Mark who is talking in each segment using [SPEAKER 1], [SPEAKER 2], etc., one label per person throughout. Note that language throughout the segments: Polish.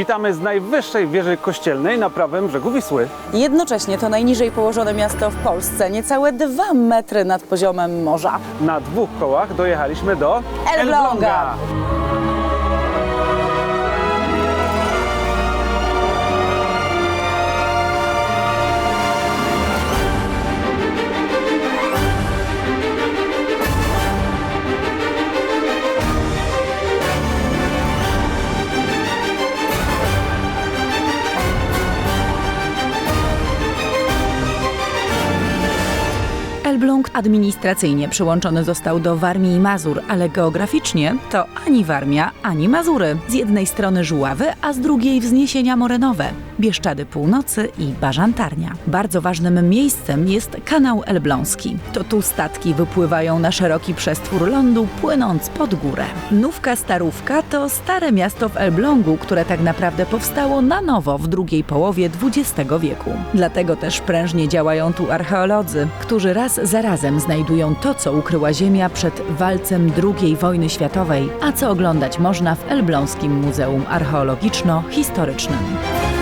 [SPEAKER 1] Witamy z najwyższej wieży kościelnej na prawym brzegu Wisły.
[SPEAKER 2] Jednocześnie to najniżej położone miasto w Polsce, niecałe dwa metry nad poziomem morza.
[SPEAKER 1] Na dwóch kołach dojechaliśmy do
[SPEAKER 2] Elbląga.
[SPEAKER 3] Elbląg administracyjnie przyłączony został do Warmii i Mazur, ale geograficznie to ani Warmia, ani Mazury. Z jednej strony Żuławy, a z drugiej wzniesienia morenowe, Bieszczady Północy i Bażantarnia. Bardzo ważnym miejscem jest kanał elbląski. To tu statki wypływają na szeroki przestwór lądu, płynąc pod górę. Nówka Starówka to stare miasto w Elblągu, które tak naprawdę powstało na nowo w drugiej połowie XX wieku. Dlatego też prężnie działają tu archeolodzy, którzy raz za razem znajdują to, co ukryła Ziemia przed walcem II wojny światowej, a co oglądać można w Elbląskim Muzeum Archeologiczno-Historycznym.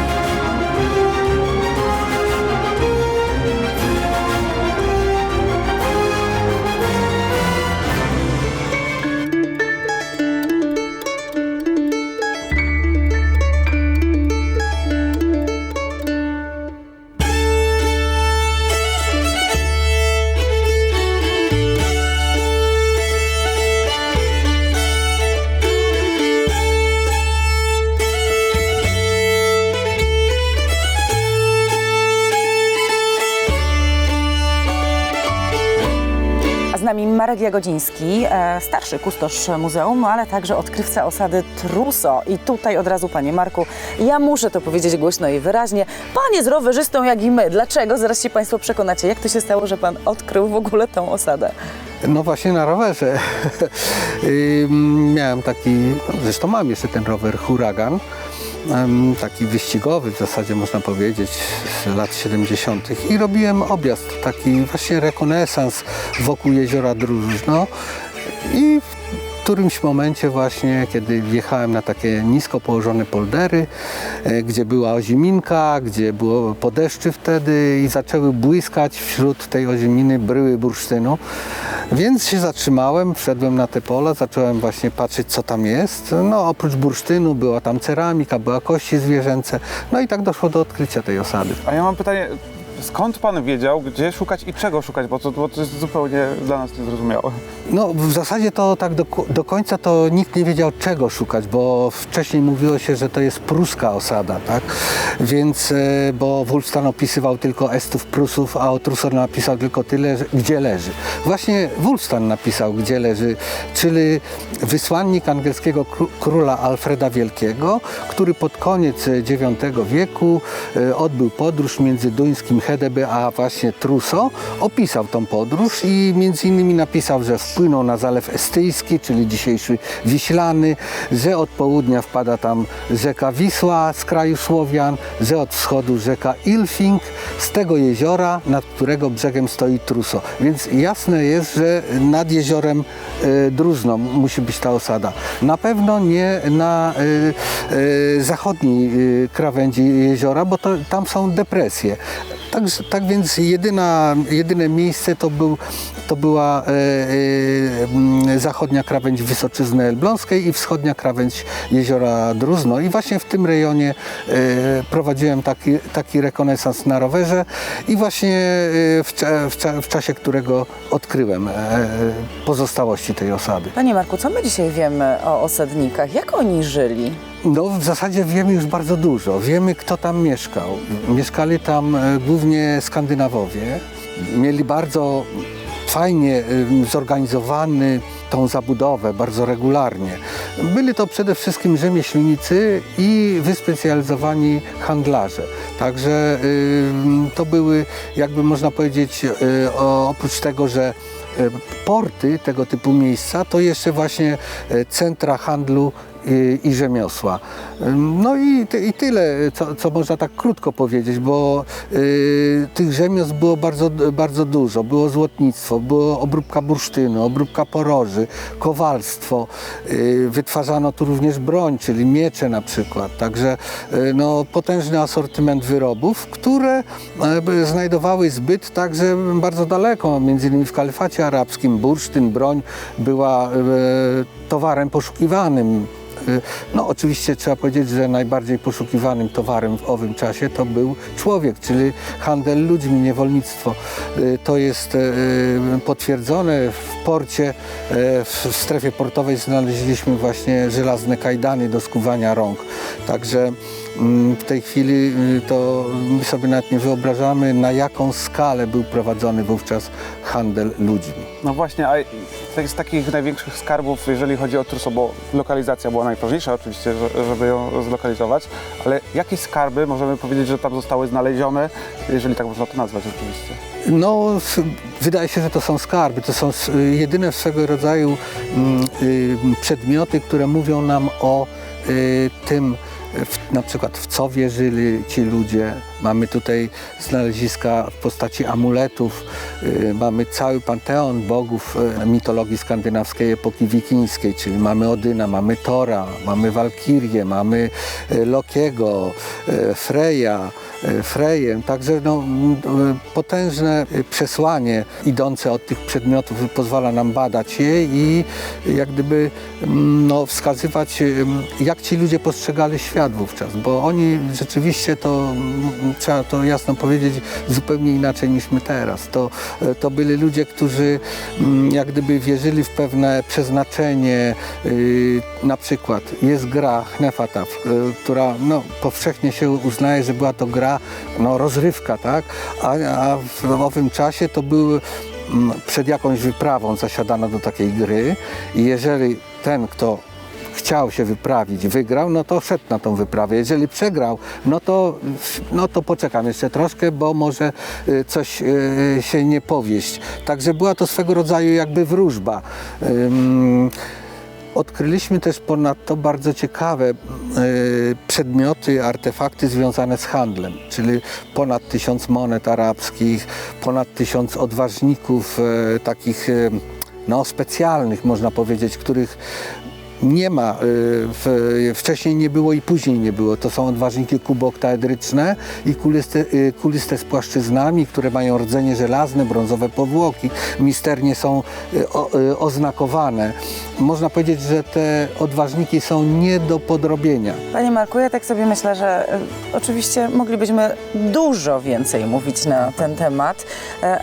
[SPEAKER 2] Marek Jagodziński, e, starszy kustosz muzeum, ale także odkrywca osady Truso. I tutaj od razu, panie Marku, ja muszę to powiedzieć głośno i wyraźnie. Pan jest rowerzystą jak i my. Dlaczego? Zaraz się państwo przekonacie. Jak to się stało, że pan odkrył w ogóle tą osadę?
[SPEAKER 4] No właśnie na rowerze. Miałem taki, no zresztą mam jeszcze ten rower Huragan, taki wyścigowy w zasadzie można powiedzieć z lat 70. i robiłem objazd, taki właśnie rekonesans wokół jeziora Drużno i w którymś momencie właśnie, kiedy wjechałem na takie nisko położone poldery, e, gdzie była oziminka, gdzie było po deszczy wtedy i zaczęły błyskać wśród tej oziminy bryły bursztynu. Więc się zatrzymałem, wszedłem na te pola, zacząłem właśnie patrzeć, co tam jest. No oprócz bursztynu była tam ceramika, była kości zwierzęce. No i tak doszło do odkrycia tej osady.
[SPEAKER 1] A ja mam pytanie, skąd pan wiedział, gdzie szukać i czego szukać, bo to, bo to jest zupełnie dla nas niezrozumiałe.
[SPEAKER 4] No w zasadzie to tak do, do końca to nikt nie wiedział czego szukać, bo wcześniej mówiło się, że to jest pruska osada, tak? Więc, e, bo Wulfstan opisywał tylko Estów Prusów, a o Trusor napisał tylko tyle, gdzie leży. Właśnie Wulfstan napisał, gdzie leży, czyli wysłannik angielskiego kró- króla Alfreda Wielkiego, który pod koniec IX wieku e, odbył podróż między duńskim Hedeby a właśnie Truso. Opisał tą podróż i między innymi napisał, że wpłynął na Zalew Estyjski, czyli dzisiejszy Wiślany, że od południa wpada tam rzeka Wisła z kraju Słowian, że od wschodu rzeka Ilfing, z tego jeziora, nad którego brzegiem stoi Truso. Więc jasne jest, że nad jeziorem Drużną musi być ta osada. Na pewno nie na e, e, zachodniej e, krawędzi jeziora, bo to, tam są depresje. Tak, tak więc jedyna, jedyne miejsce to, był, to była e, e, m, zachodnia krawędź Wysoczyzny Elbląskiej i wschodnia krawędź jeziora Druzno. I właśnie w tym rejonie e, prowadziłem taki, taki rekonesans na rowerze i właśnie e, w, w, w czasie którego odkryłem e, pozostałości tej osady.
[SPEAKER 2] Panie Marku, co my dzisiaj wiemy o osadnikach? Jak oni żyli?
[SPEAKER 4] No w zasadzie wiemy już bardzo dużo. Wiemy kto tam mieszkał. Mieszkali tam e, głównie Skandynawowie. Mieli bardzo fajnie e, zorganizowany tą zabudowę, bardzo regularnie. Byli to przede wszystkim rzemieślnicy i wyspecjalizowani handlarze. Także y, to były, jakby można powiedzieć, oprócz tego, że porty tego typu miejsca, to jeszcze właśnie centra handlu i, i rzemiosła. No i, i tyle, co, co można tak krótko powiedzieć, bo y, tych rzemiosł było bardzo, bardzo dużo. Było złotnictwo, było obróbka bursztynu, obróbka poroży, kowalstwo. Y, wytwarzano tu również broń, czyli miecze na przykład. Także y, no, potężny asortyment wyrobów, które by znajdowały zbyt także bardzo daleko, między innymi w kalifacie arabskim. Bursztyn, broń była e, towarem poszukiwanym. Y, No oczywiście trzeba powiedzieć, że najbardziej poszukiwanym towarem w owym czasie to był człowiek, czyli handel ludźmi, niewolnictwo. Y, To jest y, potwierdzone w porcie, w strefie portowej znaleźliśmy właśnie żelazne kajdany do skuwania rąk. Także w tej chwili y, to my sobie nawet nie wyobrażamy, na jaką skalę był prowadzony wówczas handel ludźmi.
[SPEAKER 1] No właśnie, a z takich największych skarbów, jeżeli chodzi o Truso, bo lokalizacja była najważniejsza oczywiście, że- żeby ją zlokalizować, ale jakie skarby możemy powiedzieć, że tam zostały znalezione, jeżeli tak można to nazwać oczywiście?
[SPEAKER 4] No, wydaje się, że to są skarby. To są s- jedyne swego rodzaju mm, y, przedmioty, które mówią nam o y, tym, w, na przykład w co wierzyli ci ludzie. Mamy tutaj znaleziska w postaci amuletów, y, mamy cały panteon bogów y, mitologii skandynawskiej epoki wikińskiej, czyli mamy Odyna, mamy Tora, mamy Walkirię, mamy y, Lokiego, Freya, y, Freję. Także no, y, potężne y, przesłanie idące od tych przedmiotów pozwala nam badać je i jak gdyby no, wskazywać, jak ci ludzie postrzegali świat wówczas, bo oni rzeczywiście to, trzeba to jasno powiedzieć, zupełnie inaczej niż my teraz. To, to byli ludzie, którzy jak gdyby wierzyli w pewne przeznaczenie. Na przykład jest gra Hnefataf, która no, powszechnie się uznaje, że była to gra, no, rozrywka, tak? A, a w owym czasie to były mm, przed jakąś wyprawą zasiadano do takiej gry i jeżeli ten, kto chciał się wyprawić, wygrał, no to szedł na tą wyprawę. Jeżeli przegrał, no to, no to poczekam jeszcze troszkę, bo może y, coś y, się nie powieść. Także była to swego rodzaju jakby wróżba. Odkryliśmy też ponadto bardzo ciekawe e, przedmioty, artefakty związane z handlem, czyli ponad tysiąc monet arabskich, ponad tysiąc odważników e, takich e, no, specjalnych, można powiedzieć, których nie ma, y, w, wcześniej nie było i później nie było. To są odważniki kuboktaedryczne i kuliste, y, kuliste z płaszczyznami, które mają rdzenie żelazne, brązowe powłoki. Misternie są y, o, y, oznakowane. Można powiedzieć, że te odważniki są nie do podrobienia.
[SPEAKER 2] Panie Marku, ja tak sobie myślę, że oczywiście moglibyśmy dużo więcej mówić na ten temat,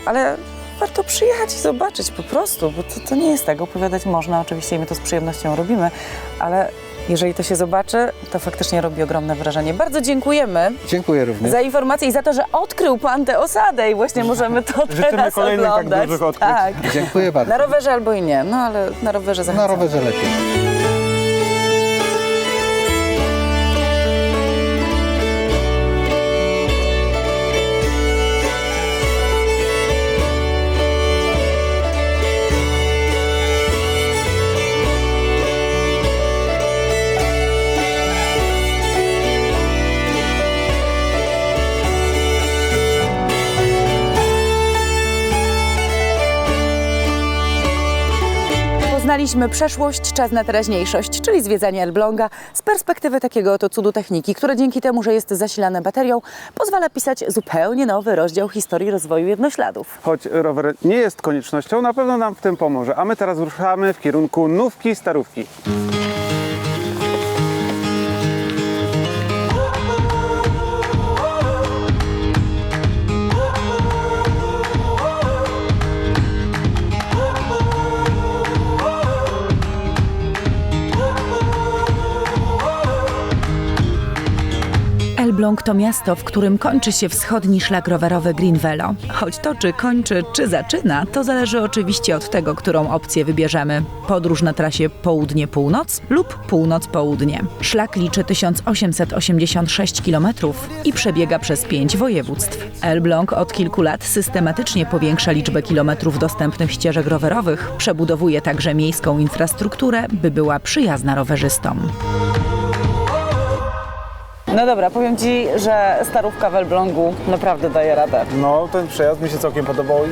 [SPEAKER 2] ale warto przyjechać i zobaczyć po prostu, bo to, to nie jest tak. Opowiadać można, oczywiście i my to z przyjemnością robimy, ale jeżeli to się zobaczy, to faktycznie robi ogromne wrażenie. Bardzo dziękujemy
[SPEAKER 4] Dziękuję również.
[SPEAKER 2] za informację i za to, że odkrył Pan tę osadę i właśnie możemy to
[SPEAKER 1] Życzymy
[SPEAKER 2] teraz
[SPEAKER 1] kolejnych tak
[SPEAKER 2] oglądać.
[SPEAKER 1] dużych odkryć.
[SPEAKER 2] Tak.
[SPEAKER 4] Dziękuję bardzo.
[SPEAKER 2] Na rowerze albo i nie, no ale na rowerze
[SPEAKER 4] Na
[SPEAKER 2] zachęcam.
[SPEAKER 4] rowerze lepiej.
[SPEAKER 2] Poznaliśmy przeszłość, czas na teraźniejszość, czyli zwiedzanie Elbląga z perspektywy takiego oto cudu techniki, które dzięki temu, że jest zasilane baterią, pozwala pisać zupełnie nowy rozdział historii rozwoju jednośladów.
[SPEAKER 1] Choć rower nie jest koniecznością, na pewno nam w tym pomoże. A my teraz ruszamy w kierunku Nówki Starówki.
[SPEAKER 3] Elbląg to miasto, w którym kończy się wschodni szlak rowerowy Green Velo. Choć to, czy kończy, czy zaczyna, to zależy oczywiście od tego, którą opcję wybierzemy. Podróż na trasie południe-północ lub północ-południe. Szlak liczy 1886 km i przebiega przez pięć województw. Elbląg od kilku lat systematycznie powiększa liczbę kilometrów dostępnych ścieżek rowerowych, przebudowuje także miejską infrastrukturę, by była przyjazna rowerzystom.
[SPEAKER 2] No dobra, powiem Ci, że starówka w Elblągu naprawdę daje radę.
[SPEAKER 1] No, ten przejazd mi się całkiem podobał i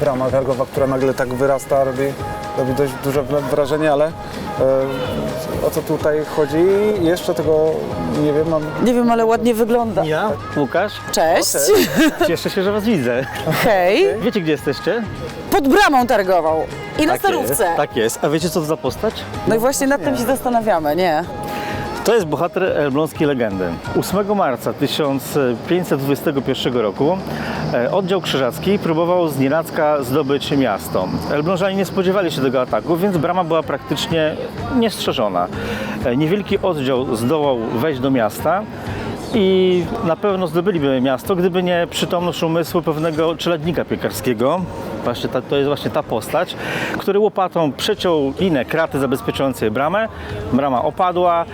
[SPEAKER 1] brama targowa, która nagle tak wyrasta, robi, robi dość duże wrażenie, ale e, o co tutaj chodzi? Jeszcze tego nie wiem, mam
[SPEAKER 2] Nie wiem, ale ładnie wygląda.
[SPEAKER 5] Ja, Łukasz,
[SPEAKER 2] Cześć.
[SPEAKER 5] cieszę się, że Was widzę.
[SPEAKER 2] Hej.
[SPEAKER 5] Wiecie, gdzie jesteście?
[SPEAKER 2] Pod bramą targową i na starówce.
[SPEAKER 5] Jest, tak jest. A wiecie, co to za postać?
[SPEAKER 2] No i właśnie nad tym się zastanawiamy, nie?
[SPEAKER 5] To jest bohater elbląskiej legendy. 8 marca 1521 roku e, oddział krzyżacki próbował z nienacka zdobyć miasto. Elblążanie nie spodziewali się tego ataku, więc brama była praktycznie niestrzeżona. E, Niewielki oddział zdołał wejść do miasta i na pewno zdobyliby miasto, gdyby nie przytomność umysłu pewnego czeladnika piekarskiego. Właśnie ta, to jest właśnie ta postać, który łopatą przeciął linę kraty zabezpieczającej bramę. Brama opadła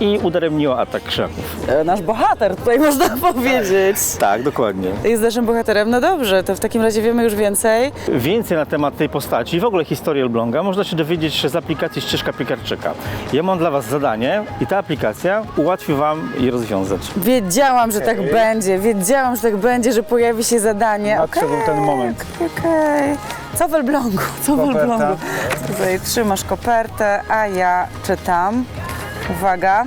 [SPEAKER 5] i udaremniła atak krzaków.
[SPEAKER 2] E, Nasz bohater tutaj można powiedzieć.
[SPEAKER 5] Tak, dokładnie.
[SPEAKER 2] Jest naszym bohaterem? No dobrze, to w takim razie wiemy już więcej.
[SPEAKER 5] Więcej na temat tej postaci i w ogóle historii Elbląga można się dowiedzieć z aplikacji Ścieżka Piekarczyka. Ja mam dla Was zadanie i ta aplikacja ułatwi Wam je rozwiązać.
[SPEAKER 2] Wiedziałam, że tak będzie, wiedziałam, że tak będzie, że pojawi się zadanie.
[SPEAKER 1] Nadszedł
[SPEAKER 2] Okej,
[SPEAKER 1] ten moment.
[SPEAKER 2] Okej. Co w Elblągu? Co w
[SPEAKER 1] Koperta.
[SPEAKER 2] Elblągu? Tutaj trzymasz kopertę, a ja czytam. Uwaga.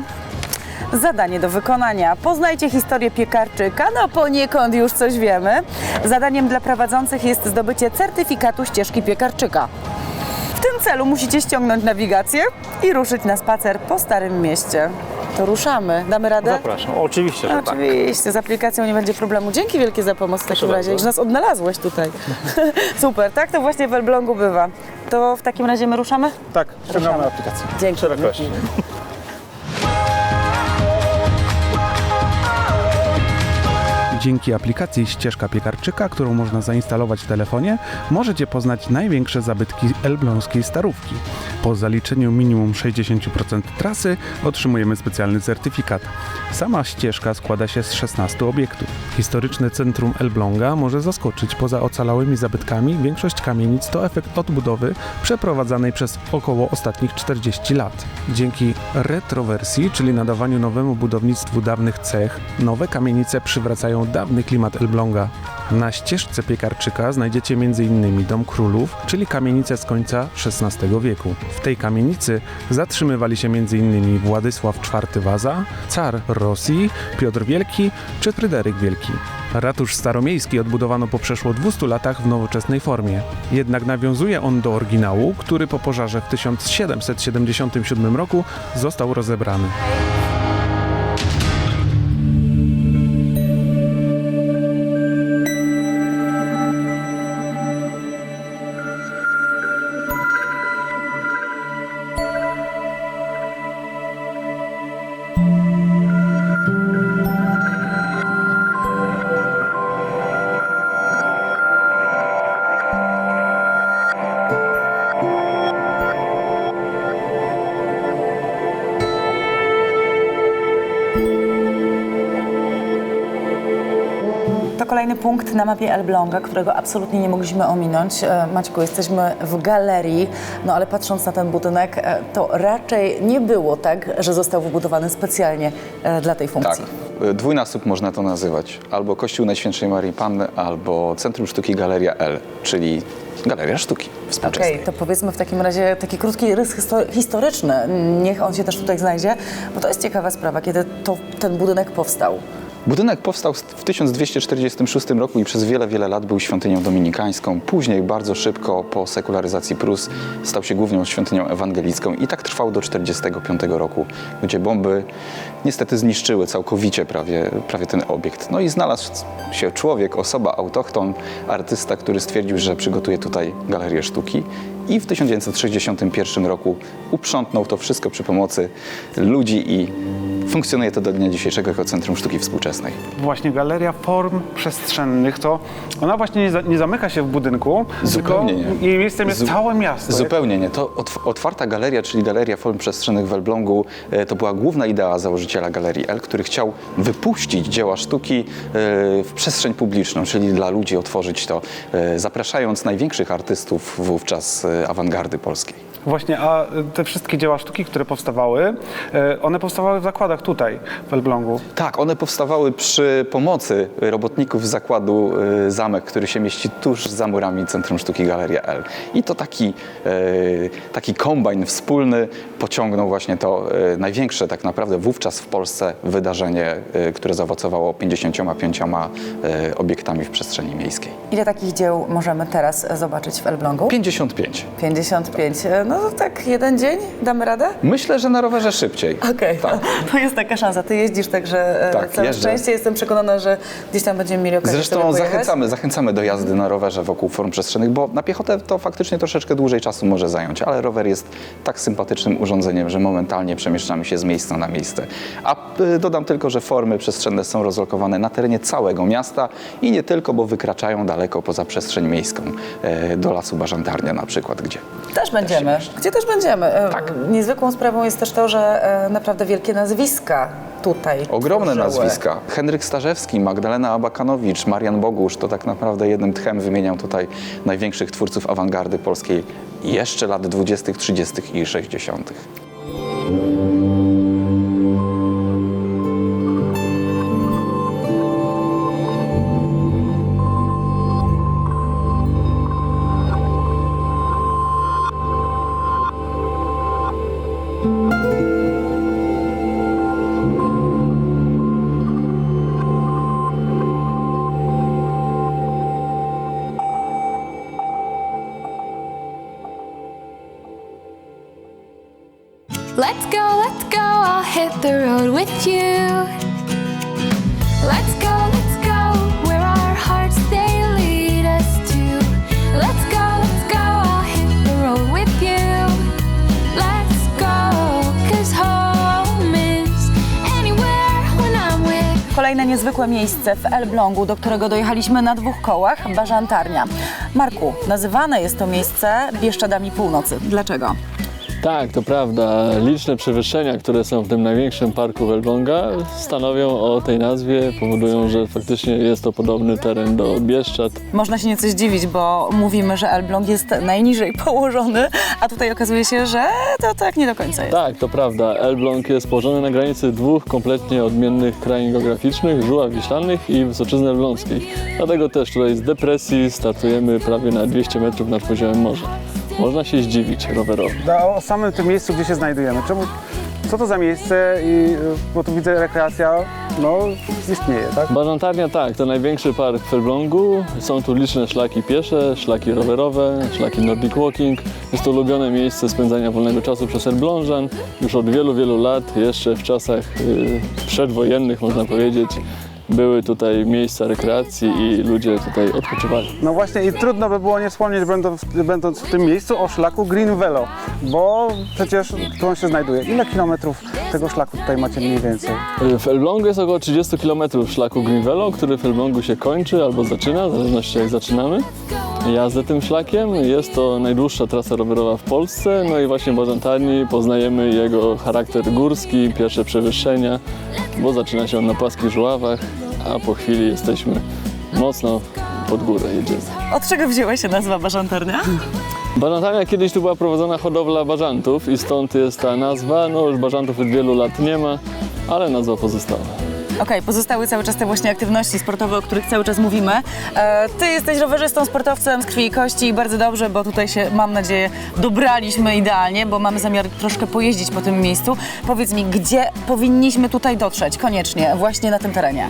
[SPEAKER 2] Zadanie do wykonania. Poznajcie historię piekarczyka. No poniekąd już coś wiemy. Zadaniem dla prowadzących jest zdobycie certyfikatu ścieżki piekarczyka. W tym celu musicie ściągnąć nawigację i ruszyć na spacer po Starym Mieście. To ruszamy. Damy radę?
[SPEAKER 5] Zapraszam. Oczywiście, że tak.
[SPEAKER 2] Oczywiście, z aplikacją nie będzie problemu. Dzięki wielkie za pomoc w takim razie, że nas odnalazłeś tutaj. Super, tak to właśnie w Elblągu bywa. To w takim razie my ruszamy?
[SPEAKER 1] tak, ściągamy
[SPEAKER 2] Ruszamy.
[SPEAKER 1] aplikację.
[SPEAKER 2] Dzięki.
[SPEAKER 5] Szerokości.
[SPEAKER 6] Dzięki aplikacji Ścieżka Piekarczyka, którą można zainstalować w telefonie, możecie poznać największe zabytki elbląskiej starówki. Po zaliczeniu minimum 60% trasy otrzymujemy specjalny certyfikat. Sama ścieżka składa się z 16 obiektów. Historyczne centrum Elbląga może zaskoczyć poza ocalałymi zabytkami. Większość kamienic to efekt odbudowy przeprowadzanej przez około ostatnich 40 lat. Dzięki retrowersji, czyli nadawaniu nowemu budownictwu dawnych cech, nowe kamienice przywracają dawny klimat Elbląga. Na ścieżce piekarczyka znajdziecie m.in. Dom Królów, czyli kamienicę z końca XVI wieku. W tej kamienicy zatrzymywali się m.in. Władysław IV Waza, car Rosji, Piotr Wielki czy Fryderyk Wielki. Ratusz staromiejski odbudowano po przeszło 200 latach w nowoczesnej formie. Jednak nawiązuje on do oryginału, który po pożarze w 1777 roku został rozebrany.
[SPEAKER 2] Na mapie Elbląga, którego absolutnie nie mogliśmy ominąć. E, Maćku, jesteśmy w galerii, no ale patrząc na ten budynek, e, to raczej nie było tak, że został wybudowany specjalnie e, dla tej
[SPEAKER 7] Tak,
[SPEAKER 2] funkcji.
[SPEAKER 7] dwójnasób można to nazywać. Albo Kościół Najświętszej Marii Panny, albo Centrum Sztuki Galeria L, czyli Galeria Sztuki współczesnej.
[SPEAKER 2] Okej, to powiedzmy w takim razie taki krótki rys histo- historyczny. Niech on się też tutaj znajdzie, bo to jest ciekawa sprawa, kiedy to, ten budynek powstał.
[SPEAKER 7] Budynek powstał w 1246 roku i przez wiele, wiele lat był świątynią dominikańską. Później, bardzo szybko po sekularyzacji Prus, stał się główną świątynią ewangelicką i tak trwał do 1945 roku, gdzie bomby niestety zniszczyły całkowicie prawie, prawie ten obiekt. No i znalazł się człowiek, osoba, autochton, artysta, który stwierdził, że przygotuje tutaj galerię sztuki i w 1961 roku uprzątnął to wszystko przy pomocy ludzi i funkcjonuje to do dnia dzisiejszego jako Centrum Sztuki Współczesnej.
[SPEAKER 1] Właśnie galeria form przestrzennych, to ona właśnie nie, za, nie zamyka się w budynku,
[SPEAKER 7] Zupełnie
[SPEAKER 1] tylko
[SPEAKER 7] nie.
[SPEAKER 1] jej miejscem jest
[SPEAKER 7] Zu-
[SPEAKER 1] całe miasto.
[SPEAKER 7] Zupełnie nie. To otw- otwarta galeria, czyli Galeria Form Przestrzennych w Elblągu, e, to była główna idea założyciela Galerii L, który chciał wypuścić dzieła sztuki e, w przestrzeń publiczną, czyli dla ludzi otworzyć to, e, zapraszając największych artystów wówczas awangardy polskiej.
[SPEAKER 1] Właśnie, a te wszystkie dzieła sztuki, które powstawały, e, one powstawały w zakładach tutaj, w Elblągu.
[SPEAKER 7] Tak, one powstawały przy pomocy robotników zakładu e, Zamek, który się mieści tuż za murami Centrum Sztuki Galeria L. I to taki, e, taki kombajn wspólny pociągnął właśnie to największe tak naprawdę wówczas w Polsce wydarzenie, które zaowocowało 55 e, obiektami w przestrzeni miejskiej.
[SPEAKER 2] Ile takich dzieł możemy teraz e, zobaczyć w Elblągu?
[SPEAKER 7] 55.
[SPEAKER 2] 55. No to tak jeden dzień damy radę?
[SPEAKER 7] Myślę, że na rowerze szybciej.
[SPEAKER 2] Okej,
[SPEAKER 7] Tak.
[SPEAKER 2] to, jest taka szansa. Ty jeździsz, także e,
[SPEAKER 7] Tak,
[SPEAKER 2] całe
[SPEAKER 7] jeżdżę.
[SPEAKER 2] szczęście. Jestem przekonana, że gdzieś tam będziemy mieli okazję
[SPEAKER 7] Zresztą zachęcamy, zachęcamy do jazdy na rowerze wokół form przestrzennych, bo na piechotę to faktycznie troszeczkę dłużej czasu może zająć, ale rower jest tak sympatycznym urządzeniem, że momentalnie przemieszczamy się z miejsca na miejsce. A y, dodam tylko, że formy przestrzenne są rozlokowane na terenie całego miasta i nie tylko, bo wykraczają daleko poza przestrzeń miejską, e, do Lasu Bażantarnia na przykład, gdzie
[SPEAKER 2] Też będziemy. Gdzie też będziemy. E,
[SPEAKER 7] Tak.
[SPEAKER 2] Niezwykłą sprawą jest też to, że e, naprawdę wielkie nazwiska tutaj
[SPEAKER 7] Ogromne
[SPEAKER 2] tworzyły.
[SPEAKER 7] nazwiska. Henryk Starzewski, Magdalena Abakanowicz, Marian Bogusz. To tak naprawdę jednym tchem wymieniam tutaj największych twórców awangardy polskiej jeszcze lat 20., 30. i 60.
[SPEAKER 2] Kolejne niezwykłe miejsce w Elblągu, do którego dojechaliśmy na dwóch kołach, Bażantarnia. Marku, nazywane jest to miejsce Bieszczadami Północy. Dlaczego?
[SPEAKER 8] Tak, to prawda. Liczne przewyższenia, które są w tym największym parku Elbląga, stanowią o tej nazwie, powodują, że faktycznie jest to podobny teren do Bieszczad.
[SPEAKER 2] Można się nieco zdziwić, bo mówimy, że Elbląg jest najniżej położony, a tutaj okazuje się, że to tak nie do końca jest.
[SPEAKER 8] Tak, to prawda. Elbląg jest położony na granicy dwóch kompletnie odmiennych krain geograficznych, Żuław Wiślanych i Wysoczyzny Elbląskiej. Dlatego też tutaj z depresji startujemy prawie na 200 metrów nad poziomem morza. Można się zdziwić rowerowi.
[SPEAKER 1] O samym tym miejscu, gdzie się znajdujemy. Czemu, co to za miejsce? I, bo tu widzę rekreacja, no, istnieje, tak?
[SPEAKER 8] Bażantarnia tak, to największy park w Elblągu. Są tu liczne szlaki piesze, szlaki rowerowe, szlaki Nordic Walking. Jest to ulubione miejsce spędzania wolnego czasu przez Elblążan. Już od wielu, wielu lat, jeszcze w czasach y, przedwojennych można powiedzieć, były tutaj miejsca rekreacji i ludzie tutaj odpoczywali.
[SPEAKER 1] No właśnie i trudno by było nie wspomnieć, będąc, będąc w tym miejscu, o szlaku Green Velo, bo przecież tu on się znajduje. Ile kilometrów tego szlaku tutaj macie mniej więcej?
[SPEAKER 8] W Elblągu jest około 30 km szlaku Green Velo, który w Elblągu się kończy albo zaczyna, w zależności jak zaczynamy jazdę tym szlakiem. Jest to najdłuższa trasa rowerowa w Polsce, no i właśnie w Bażantarni poznajemy jego charakter górski, pierwsze przewyższenia, bo zaczyna się on na płaskich żuławach, a po chwili jesteśmy mocno pod górę jedziemy.
[SPEAKER 2] Od czego wzięła się nazwa Bażantarnia?
[SPEAKER 8] Bażantarnia kiedyś tu była prowadzona hodowla bażantów i stąd jest ta nazwa. No już bażantów od wielu lat nie ma, ale nazwa pozostała.
[SPEAKER 2] Okej, pozostały cały czas te właśnie aktywności sportowe, o których cały czas mówimy. E, ty jesteś rowerzystą, sportowcem z krwi i kości i bardzo dobrze, bo tutaj się, mam nadzieję, dobraliśmy idealnie, bo mamy zamiar troszkę pojeździć po tym miejscu. Powiedz mi, gdzie powinniśmy tutaj dotrzeć koniecznie, właśnie na tym terenie?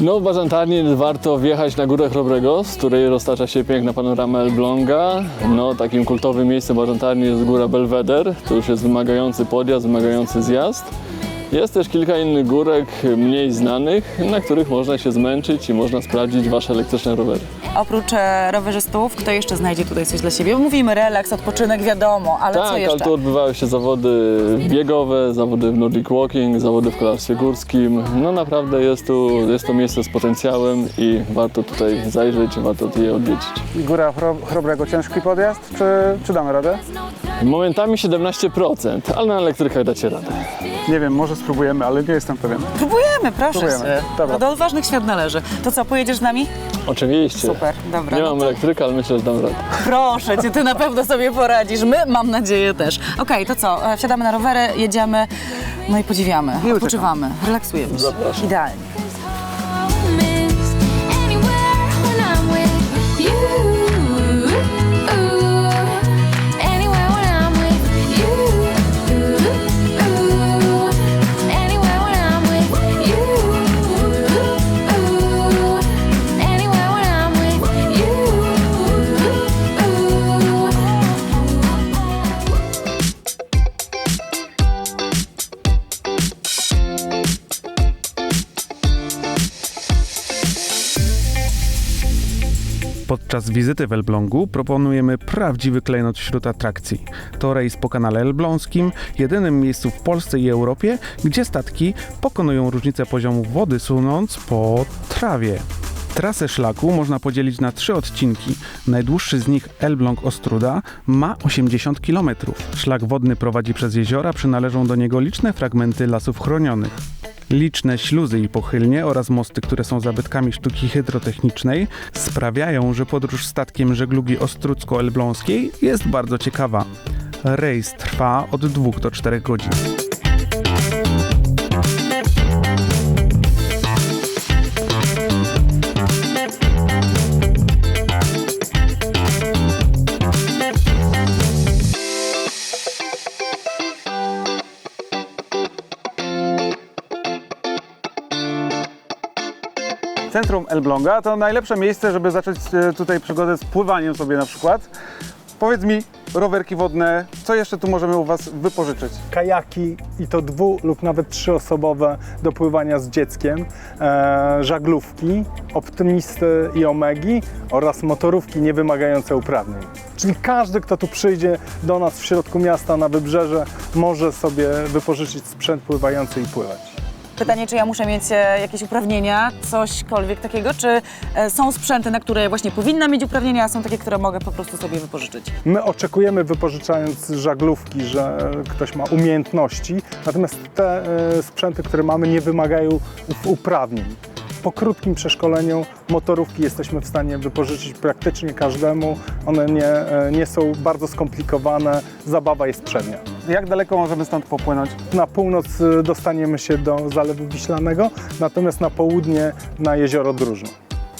[SPEAKER 8] No w Bażantarni warto wjechać na Górę Chrobrego, z której roztacza się piękna panorama Elbląga. No takim kultowym miejscem Bażantarni jest Góra Belweder. To już jest wymagający podjazd, wymagający zjazd. Jest też kilka innych górek mniej znanych, na których można się zmęczyć i można sprawdzić wasze elektryczne rowery.
[SPEAKER 2] Oprócz e, rowerzystów, kto jeszcze znajdzie tutaj coś dla siebie? Mówimy relaks, odpoczynek, wiadomo, ale co
[SPEAKER 8] tak, ale
[SPEAKER 2] jeszcze?
[SPEAKER 8] tu odbywały się zawody biegowe, zawody w Nordic Walking, zawody w kolarstwie górskim. No naprawdę jest tu, jest to miejsce z potencjałem i warto tutaj zajrzeć, warto je odwiedzić.
[SPEAKER 1] Góra Chro- Chrobrego ciężki podjazd, czy, czy damy radę?
[SPEAKER 8] Momentami 17%, ale na elektrykach dacie radę.
[SPEAKER 1] Nie wiem, może spróbujemy, ale nie jestem pewien.
[SPEAKER 2] Próbujemy, proszę
[SPEAKER 1] Próbujemy. Dobra.
[SPEAKER 2] No do odważnych świat należy. To co, pojedziesz z nami?
[SPEAKER 8] Oczywiście.
[SPEAKER 2] Super, dobra.
[SPEAKER 8] Nie
[SPEAKER 2] no
[SPEAKER 8] mam
[SPEAKER 2] to
[SPEAKER 8] elektryka, ale myślę, że dam radę.
[SPEAKER 2] Proszę cię, ty na pewno sobie poradzisz. My, mam nadzieję, też. Okej, to co? e, Wsiadamy na rowery, jedziemy, no i podziwiamy, odpoczywamy, relaksujemy się.
[SPEAKER 8] Zapraszam.
[SPEAKER 2] Idealnie.
[SPEAKER 6] Podczas wizyty w Elblągu proponujemy prawdziwy klejnot wśród atrakcji. To rejs po kanale elbląskim, jedynym miejscu w Polsce i Europie, gdzie statki pokonują różnicę poziomu wody sunąc po trawie. Trasę szlaku można podzielić na trzy odcinki. Najdłuższy z nich Elbląg-Ostruda ma 80 km. Szlak wodny prowadzi przez jeziora, przynależą do niego liczne fragmenty lasów chronionych. Liczne śluzy i pochylnie oraz mosty, które są zabytkami sztuki hydrotechnicznej, sprawiają, że podróż statkiem żeglugi ostrucko-elbląskiej jest bardzo ciekawa. Rejs trwa od 2 do 4 godzin.
[SPEAKER 1] Centrum Elbląga to najlepsze miejsce, żeby zacząć e, tutaj przygodę z pływaniem sobie na przykład. Powiedz mi, rowerki wodne, co jeszcze tu możemy u Was wypożyczyć?
[SPEAKER 9] kajaki i to dwu lub nawet trzyosobowe do pływania z dzieckiem, e, żaglówki, optymisty i omegi oraz motorówki niewymagające uprawnień. Czyli każdy, kto tu przyjdzie do nas w środku miasta na wybrzeże, może sobie wypożyczyć sprzęt pływający i pływać.
[SPEAKER 2] Pytanie, czy ja muszę mieć e, jakieś uprawnienia, cośkolwiek takiego, czy e, są sprzęty, na które właśnie powinna mieć uprawnienia, a są takie, które mogę po prostu sobie wypożyczyć?
[SPEAKER 9] My oczekujemy, wypożyczając żaglówki, że ktoś ma umiejętności, natomiast te e, sprzęty, które mamy, nie wymagają up- uprawnień. Po krótkim przeszkoleniu motorówki jesteśmy w stanie wypożyczyć praktycznie każdemu. One nie, e, nie są bardzo skomplikowane, zabawa jest przednia.
[SPEAKER 1] Jak daleko możemy stąd popłynąć?
[SPEAKER 9] Na północ e, dostaniemy się do Zalewu Wiślanego, natomiast na południe na jezioro Drużno.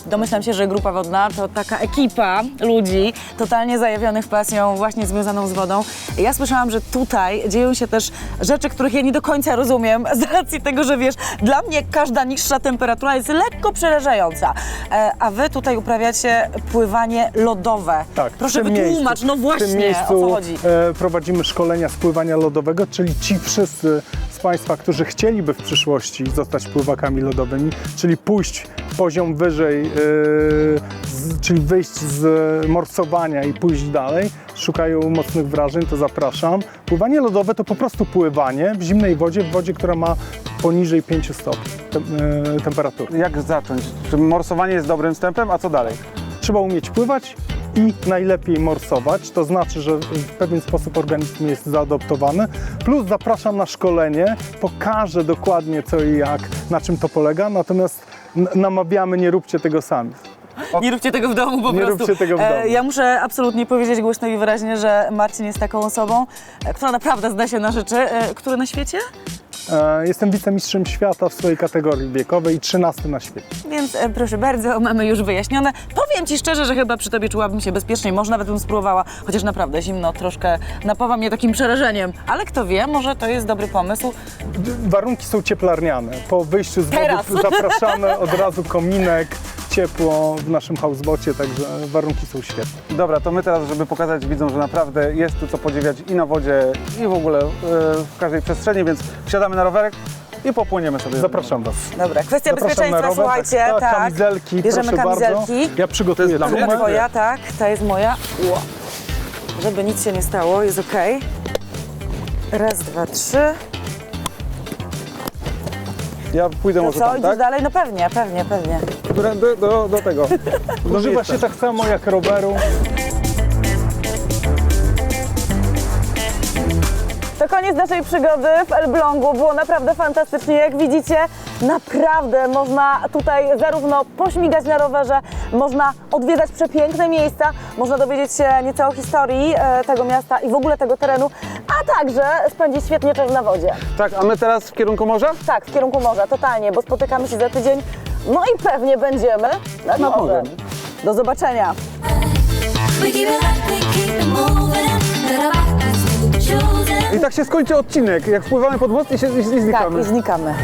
[SPEAKER 2] Domyślam się, że grupa wodna to taka ekipa ludzi totalnie zajawionych pasją właśnie związaną z wodą. Ja słyszałam, że tutaj dzieją się też rzeczy, których ja nie do końca rozumiem z racji tego, że wiesz, dla mnie każda niższa temperatura jest lekko przerażająca. E, a wy tutaj uprawiacie pływanie lodowe.
[SPEAKER 9] Tak, w
[SPEAKER 2] Proszę
[SPEAKER 9] tym
[SPEAKER 2] wytłumacz,
[SPEAKER 9] miejscu-
[SPEAKER 2] no
[SPEAKER 9] W
[SPEAKER 2] właśnie,
[SPEAKER 9] tym miejscu
[SPEAKER 2] o co chodzi?
[SPEAKER 9] e, prowadzimy szkolenia z pływania lodowego, czyli ci wszyscy z Państwa, którzy chcieliby w przyszłości zostać pływakami lodowymi, czyli pójść poziom wyżej, e, z, czyli wyjść z morsowania i pójść dalej, szukają mocnych wrażeń, to zapraszam. Pływanie lodowe to po prostu pływanie w zimnej wodzie, w wodzie, która ma poniżej 5 stopni tem, e, temperatury.
[SPEAKER 1] Jak zacząć? Czy morsowanie jest dobrym wstępem, a co dalej?
[SPEAKER 9] Trzeba umieć pływać i najlepiej morsować, to znaczy, że w pewien sposób organizm jest zaadoptowany. Plus zapraszam na szkolenie, pokażę dokładnie co i jak, na czym to polega, natomiast namawiamy, nie róbcie tego sami.
[SPEAKER 2] Nie róbcie tego w domu po
[SPEAKER 9] Nie
[SPEAKER 2] prostu.
[SPEAKER 9] róbcie tego w domu.
[SPEAKER 2] ja muszę absolutnie powiedzieć głośno i wyraźnie, że Marcin jest taką osobą, e, która naprawdę zda się na rzeczy. E, który na świecie?
[SPEAKER 9] E, Jestem wicemistrzem świata w swojej kategorii wiekowej i 13 na świecie.
[SPEAKER 2] Więc e, proszę bardzo, mamy już wyjaśnione. Powiem Ci szczerze, że chyba przy Tobie czułabym się bezpieczniej, może nawet bym spróbowała, chociaż naprawdę zimno troszkę napawa mnie takim przerażeniem. Ale kto wie, może to jest dobry pomysł.
[SPEAKER 9] Warunki są cieplarniane. Po wyjściu z wody
[SPEAKER 2] Teraz.
[SPEAKER 9] zapraszamy od razu kominek, ciepło w naszym housebocie, także warunki są świetne.
[SPEAKER 1] Dobra, to my teraz, żeby pokazać widzom, że naprawdę jest tu co podziwiać i na wodzie, i w ogóle e, w każdej przestrzeni, więc wsiadamy na rowerek i popłyniemy sobie.
[SPEAKER 9] Zapraszam Was.
[SPEAKER 2] Dobra, kwestia
[SPEAKER 9] Zapraszam
[SPEAKER 2] bezpieczeństwa,
[SPEAKER 9] rower.
[SPEAKER 2] słuchajcie,
[SPEAKER 9] tak,
[SPEAKER 2] tak.
[SPEAKER 9] Kamizelki,
[SPEAKER 2] Bierzemy kamizelki.
[SPEAKER 9] bardzo. Ja przygotuję
[SPEAKER 1] To jest dla mnie?
[SPEAKER 2] Ta twoja, tak, ta jest moja. Ło. Żeby nic się nie stało, jest ok. Raz, dwa, trzy.
[SPEAKER 1] Ja pójdę
[SPEAKER 2] To
[SPEAKER 1] może
[SPEAKER 2] co,
[SPEAKER 1] tam,
[SPEAKER 2] idziesz
[SPEAKER 1] tak?
[SPEAKER 2] dalej? No pewnie, pewnie, pewnie.
[SPEAKER 1] Do, do, do, do tego. Do
[SPEAKER 9] Używa
[SPEAKER 1] miejsca.
[SPEAKER 9] się tak samo jak roweru.
[SPEAKER 2] To koniec naszej przygody w Elblągu. Było naprawdę fantastycznie. Jak widzicie, naprawdę można tutaj zarówno pośmigać na rowerze, można odwiedzać przepiękne miejsca, można dowiedzieć się nieco o historii e, tego miasta i w ogóle tego terenu, a także spędzić świetnie czas na wodzie.
[SPEAKER 1] Tak, a my teraz w kierunku morza?
[SPEAKER 2] Tak, w kierunku morza, totalnie, bo spotykamy się za tydzień. No i pewnie będziemy nad
[SPEAKER 1] Nad
[SPEAKER 2] morzem. Do zobaczenia.
[SPEAKER 1] I tak się skończy odcinek, jak wpływamy pod most i, się, i, i
[SPEAKER 2] Tak,
[SPEAKER 1] znikamy.
[SPEAKER 2] i znikamy.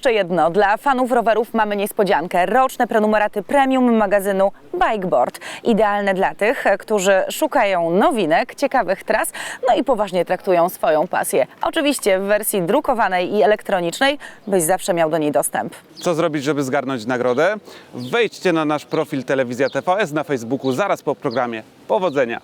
[SPEAKER 2] Jeszcze jedno, dla fanów rowerów mamy niespodziankę. Roczne prenumeraty premium magazynu Bikeboard. Idealne dla tych, którzy szukają nowinek, ciekawych tras, no i poważnie traktują swoją pasję. Oczywiście w wersji drukowanej i elektronicznej, byś zawsze miał do niej dostęp.
[SPEAKER 1] Co zrobić, żeby zgarnąć nagrodę? Wejdźcie na nasz profil Telewizja TVS na Facebooku zaraz po programie. Powodzenia!